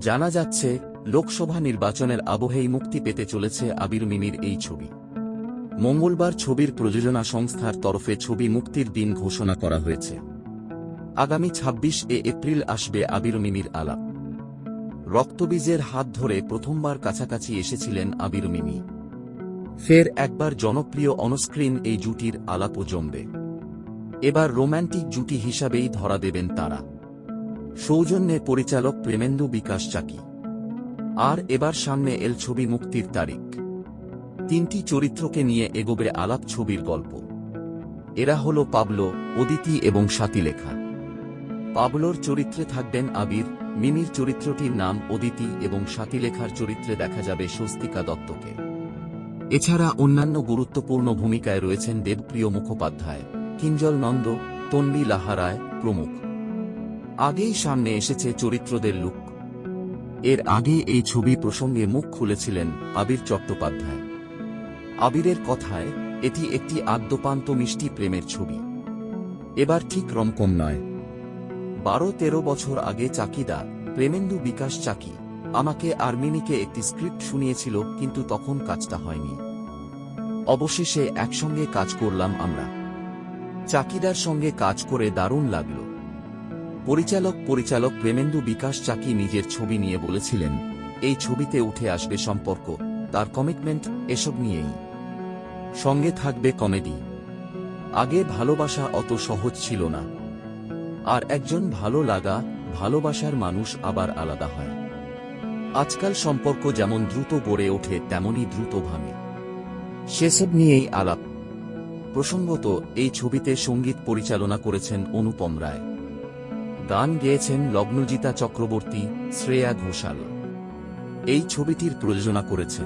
জানা যাচ্ছে, লোকসভা নির্বাচনের আবহেই মুক্তি পেতে চলেছে আবির মিমির এই ছবি। মঙ্গলবার ছবির প্রযোজনা সংস্থার তরফে ছবি মুক্তির দিন ঘোষণা করা হয়েছে। আগামী ২৬ এ এপ্রিল আসবে আবির মিমির আলাপ। রক্তবীজের হাত ধরে প্রথমবার কাছাকাছি এসেছিলেন আবির মিমি। ফের একবার জনপ্রিয় অনস্ক্রিন এই জুটির আলাপও জমবে। এবার রোম্যান্টিক জুটি হিসাবেই ধরা দেবেন তারা। সৌজন্যে পরিচালক প্রেমেন্দু বিকাশ চাকি। আর এবার সামনে এল ছবি মুক্তির তারিখ। তিনটি চরিত্রকে নিয়ে এগোবে আলাপ ছবির গল্প। এরা হল পাবলো, অদিতি এবং সাতিলেখা। পাবলোর চরিত্রে থাকবেন আবির, মিমির চরিত্রটির নাম অদিতি এবং সাতিলেখার চরিত্রে দেখা যাবে স্বস্তিকা দত্তকে। এছাড়া অন্যান্য গুরুত্বপূর্ণ ভূমিকায় রয়েছেন দেবপ্রিয় মুখোপাধ্যায়, কিঞ্জল নন্দ, তন্বী লাহারায় প্রমুখ। আগেই সামনে এসেছে চরিত্রদের লুক। এর আগে এই ছবি প্রসঙ্গে মুখ খুলেছিলেন আবির চট্টোপাধ্যায়। আবিরের কথায়, এটি একটি আদ্যপান্ত মিষ্টি প্রেমের ছবি। এবার ঠিক রমকম নয়। বারো তেরো বছর আগে চাকিদা, প্রেমেন্দু বিকাশ চাকি, আমাকে আর্মিনিকে একটি স্ক্রিপ্ট শুনিয়েছিল, কিন্তু তখন কাজটা হয়নি। অবশেষে একসঙ্গে কাজ করলাম আমরা। চাকিদার সঙ্গে কাজ করে দারুণ লাগল। পরিচালক পরিচালক প্রেমেন্দু বিকাশ চাকি নিজের ছবি নিয়ে বলেছিলেন, এই ছবিতে উঠে আসবে সম্পর্ক, তার কমিটমেন্ট এসব নিয়েই। সঙ্গে থাকবে কমেডি আগে ভালোবাসা অত সহজ ছিল না। আর একজন ভালো লাগা, ভালোবাসার মানুষ আবার আলাদা হয়। আজকাল সম্পর্ক যেমন দ্রুত গড়ে ওঠে, তেমনই দ্রুত ভাঙে। সেসব নিয়েই আলাপ। প্রসঙ্গত, এই ছবিতে সংগীত পরিচালনা করেছেন অনুপম রায়। গান গেয়েছেন লগ্নজিতা চক্রবর্তী শ্রেয়া ঘোষাল। এই ছবিটির প্রযোজনা করেছে